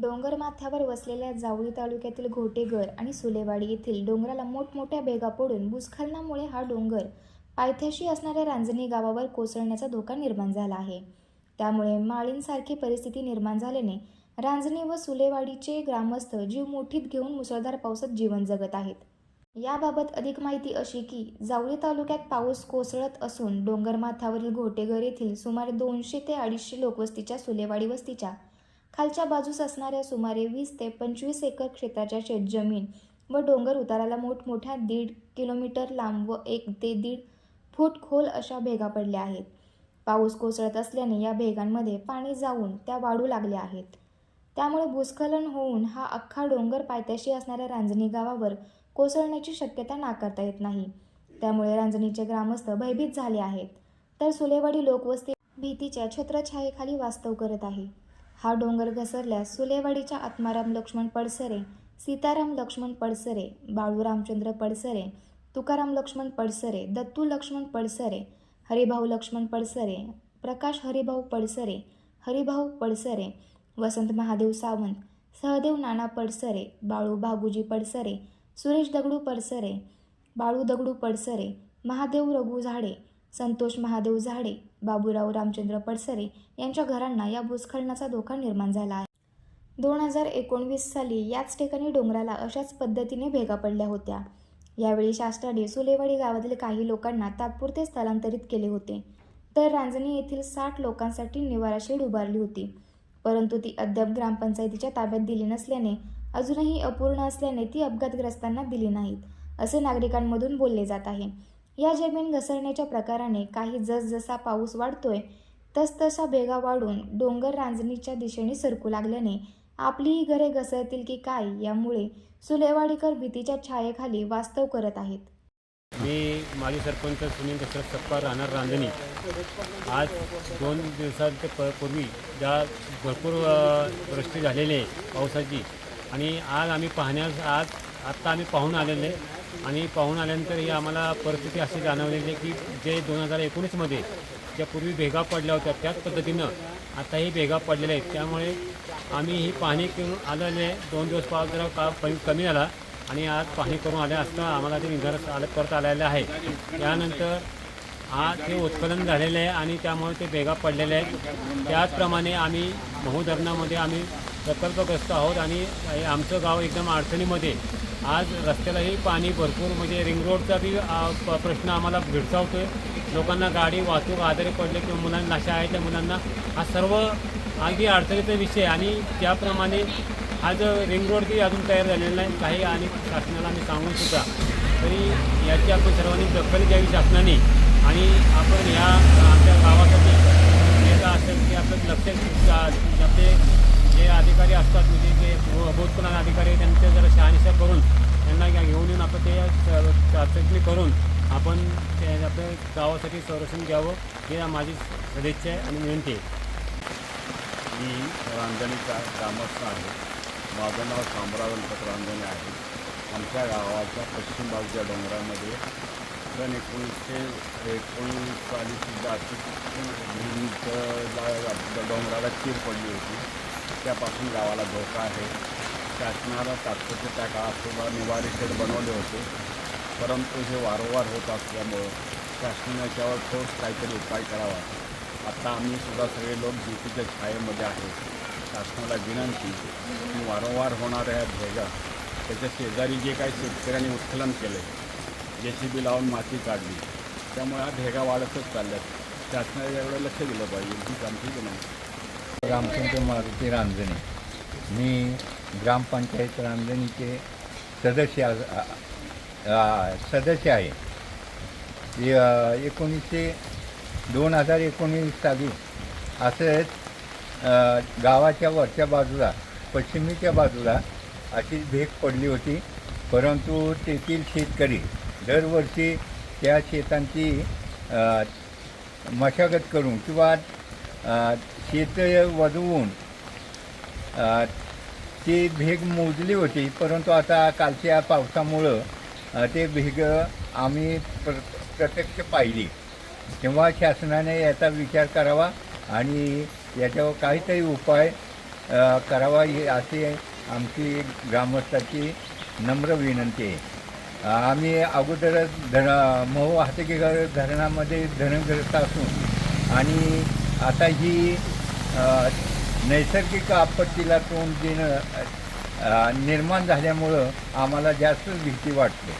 डोंगरमाथ्यावर वसलेल्या जावळी तालुक्यातील घोटेघर आणि सुलेवाडी येथील डोंगराला मोठमोठ्या भेगा पडून भूस्खलनामुळे हा डोंगर पायथ्याशी असणाऱ्या रांजणी गावावर कोसळण्याचा धोका निर्माण झाला आहे. त्यामुळे माळींसारखी परिस्थिती निर्माण झाल्याने रांजणी व सुलेवाडीचे ग्रामस्थ जीव मुठीत घेऊन मुसळधार पावसात जीवन जगत आहेत. याबाबत अधिक माहिती अशी की जावळी तालुक्यात पाऊस कोसळत असून डोंगरमाथ्यावरील घोटेघर येथील सुमारे दोनशे ते अडीचशे लोकवस्तीच्या सुलेवाडी वस्तीच्या खालच्या बाजूस असणाऱ्या सुमारे वीस ते पंचवीस एकर क्षेत्राच्या शेतजमीन व डोंगर उताराला मोठमोठ्या दीड किलोमीटर लांब व एक ते दीड फूट खोल अशा भेगा पडल्या आहेत. पाऊस कोसळत असल्याने या भेगांमध्ये पाणी जाऊन त्या वाढू लागल्या आहेत. त्यामुळे भूस्खलन होऊन हा अख्खा डोंगर पायथ्याशी असणाऱ्या रांजणी गावावर कोसळण्याची शक्यता नाकारता येत नाही. त्यामुळे रांजणीचे ग्रामस्थ भयभीत झाले आहेत. तर सुलेवाडी लोकवस्ती भीतीच्या छत्रछायेखाली वास्तव करत आहे. हा डोंगर घसरल्यास सुलेवाडीच्या आत्माराम लक्ष्मण पडसरे सीताराम लक्ष्मण पडसरे बाळू रामचंद्र पडसरे तुकाराम लक्ष्मण पडसरे दत्तू लक्ष्मण पडसरे हरिभाऊ लक्ष्मण पडसरे प्रकाश हरिभाऊ पडसरे हरिभाऊ पडसरे वसंत महादेव सावंत सहदेव नाना पडसरे बाळू भागुजी पडसरे सुरेश दगडू पडसरे बाळू दगडू पडसरे महादेव रघु झाडे संतोष महादेव झाडे बाबूराव रामचंद्र पडसरे यांच्या घरांना या भूस्खलनाचा धोका निर्माण झाला आहे. दोन हजार एकोणवीस साली याच ठिकाणी डोंगराला अशाच पद्धतीने भेगा पडल्या होत्या. यावेळी शासनाने सुलेवाडी गावातील काही लोकांना तात्पुरते स्थलांतरित केले होते. तर रांजणी येथील साठ लोकांसाठी निवारा शेड उभारली होती. परंतु ती अद्याप ग्रामपंचायतीच्या ताब्यात दिली नसल्याने अजूनही अपूर्ण असल्याने ती अपघातग्रस्तांना दिली नाहीत असे नागरिकांमधून बोलले जात आहे. या जमीन घसरण्याच्या प्रकाराने काही जसजसा पाऊस वाढतोय तसतसा भेगा वाढून डोंगर रांजणीच्या दिशेने सरकू लागल्याने आपलीही घरे घसरतील की काय यामुळे सुलेवाडीकर भीतीच्या छायेखाली वास्तव करत आहेत. मी माजी सरपंच सुनील दशरथ सप्पा राहणार रांजणी. आज दोन दिवसांच्या प पूर्वी ज्या भरपूर वृष्टी झालेली आहे पावसाची आणि आज आम्ही पाहण्यास आज आत्ता आम्ही पाहून आलेले आणि पाहून आल्यानंतर ही आम्हाला परिस्थिती अशी जाणवलेली आहे की जे दोन हजार एकोणीसमध्ये ज्या पूर्वी भेगा पडल्या होत्या त्याच पद्धतीनं आता ही भेगा पडलेल्या आहेत. त्यामुळे आम्ही ही पाहणी करून आलेले दोन दिवस पाऊस जरा का कमी कमी झाला आणि आज पाहणी करून आल्या असता आम्हाला ते निदर्श आले परत आलेलं आहे. त्यानंतर आज ते उत्खनन झालेले आहे आणि त्यामुळे ते भेगा पडलेले आहेत. त्याचप्रमाणे आम्ही महू धरणामध्ये आम्ही प्रकल्पग्रस्त आहोत आणि आमचं गाव एकदम अडचणीमध्ये आज रस्त्यालाही पाणी भरपूर म्हणजे रिंग रोडचा बी प- प्रश्न आम्हाला भेडसावतोय. लोकांना गाडी वाहतूक आजारी पडले किंवा मुलांना शाळेच्या मुलांना हा सर्व अगदी अडचणीचा विषय आणि त्याप्रमाणे आज रिंग रोड बी अजून तयार झालेला नाही काही आणि शासनाला आम्ही सांगून सुद्धा. तरी याची आपण सर्वांनी दखल घ्यावी शासनाने. आणि आपण ह्या आमच्या गावासाठी नेता असेल की आपलं लक्ष आपले जे अधिकारी असतात म्हणजे जे भूतपूर्व अधिकारी आहेत, त्यांचे जरा शहानिशा करून त्यांना घ्या- घेऊन येऊन आपण ते च- चाचणी करून आपण आपल्या गावासाठी संरक्षण घ्यावं हे माझी सदिच्छा आहे आणि विनंती आहे. मी रांजणीचा ग्रामस्थ आहे. माझं नाव शामराव गणपत रांजणे आहे. आमच्या गावाच्या पश्चिम बाजूच्या डोंगरामध्ये सन एकोणीसशे एकोणीस साली सुद्धा डोंगराला चीर पडली होती त्यापासून गावाला धोका आहे. शासनाला तात्पुरते त्या काळात सुद्धा निवारी शेड बनवले होते. परंतु हे वारंवार होत असल्यामुळं शासनाने याच्यावर ठोस काहीतरी उपाय करावा. आता आम्ही सुद्धा सगळे लोक भीतीच्या छायेमध्ये आहेत शासनाला विनंती की वारंवार होणाऱ्या ह्या भेगा त्याच्या शेजारी जे काही शेतकऱ्यांनी उत्खलन केले जे सी बी लावून माती काढली त्यामुळे हा भेगा वाढतच चालल्यात शासनाने याकडे लक्ष दिलं पाहिजे हीच आमची विनंती. रामचंद्र मारुती रांजणे. मी ग्रामपंचायत रांजणीचे सदस्य सदस्य आहे. एकोणीसशे दोन हजार एकोणीस साली असंच गावाच्या वरच्या बाजूला पश्चिमेच्या बाजूला अशी भेग पडली होती. परंतु तेथील शेतकरी दरवर्षी त्या शेतांची मशागत करून किंवा शेत वजवून ती भेग मोजली होती. परंतु आता कालच्या पावसामुळं ते भेगं आम्ही प्र प्रत्यक्ष पाहिली. तेव्हा शासनाने याचा विचार करावा आणि याच्यावर काहीतरी उपाय करावा ही अशी आमची ग्रामस्थाची नम्र विनंती आहे. आम्ही अगोदरच धर महो हातकेगर धरणामध्ये धरणग्रस्त असून आणि आता ही नैसर्गिक आपत्तीला तोंड देणं निर्माण झाल्यामुळं आम्हाला जास्तच भीती वाटते.